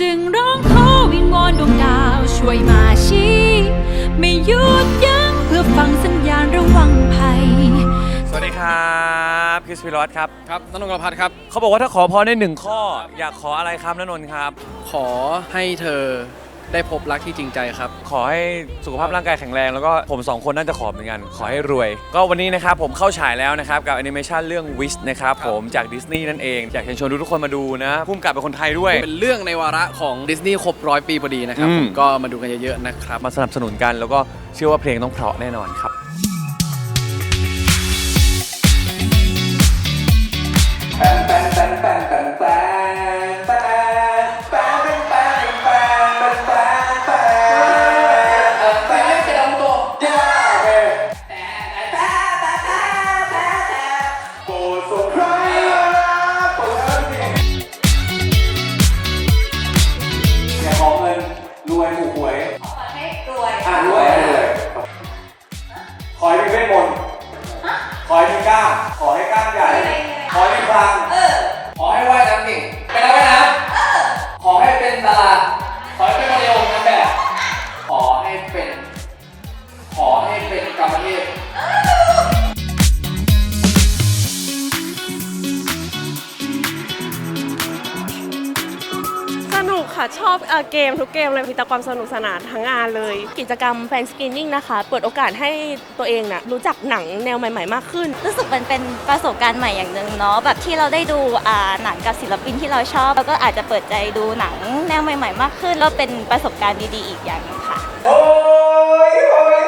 จึงร้องขอวิงวอนดวงดาวช่วยมาชี้ ไม่หยุดยั้งเพื่อฟังสัญญาณระวังภัย สวัสดีครับคริสพิรอตครับครับนนท์กรพัฒน์ครับ เขาบอกว่าถ้าขอพรได้หนึ่งข้อ อยากขออะไรครับนนนท์ครับ ขอให้เธอ ได้พบรักที่จริงใจครับ ขอให้สุขภาพร่างกายแข็งแรงแล้วก็ผมสองคนน่าจะขอเหมือนกัน ขอให้รวย ก็วันนี้นะครับผมเข้าฉายแล้วนะครับ กับแอนิเมชันเรื่อง Wish นะครับผมจากดิสนีย์นั่นเอง อยากเชิญชวนทุกคนมาดูนะพุ่มกับเป็นคนไทยด้วย เป็นเรื่องในวาระของดิสนีย์ครบร้อยปีพอดีนะครับอืม ผมก็มาดูกันเยอะๆนะครับ มาสนับสนุนกันแล้วก็เชื่อว่าเพลงต้องเพราะแน่นอนครับ วยถูกหวยขอให้รวยอะรวยให้รวยขอให้มีเวทมนต์ขอให้มีกล้ามขอให้กล้ามใหญ่ ขอให้มีพลังเออขอให้ว่ายน้ำเก่งเป็นนักว่ายน้ำขอให้เป็นดาราขอให้เป็นโมเดลนางแบบขอให้เป็น ขอให้เป็นกรรมเทพ ค่ะ ชอบเอ่อเกมทุกเกมเลยมีแต่ความสนุกสนานทั้งงานเลย กิจกรรมแฟนสกรีนนิ่งนะคะ เปิดโอกาสให้ตัวเองนะรู้จักหนังแนวใหม่ ๆ มากขึ้น รู้สึกมันเป็นประสบการณ์ใหม่อย่างหนึ่งเนาะแบบที่เราได้ดูอ่าหนังกับศิลปินที่เราชอบแล้วก็อาจจะเปิดใจดูหนังแนวใหม่ ๆ มากขึ้นแล้วเป็นประสบการณ์ดีๆ อีกอย่างหนึงค่ะ โอ้ยโอ้ยโอ้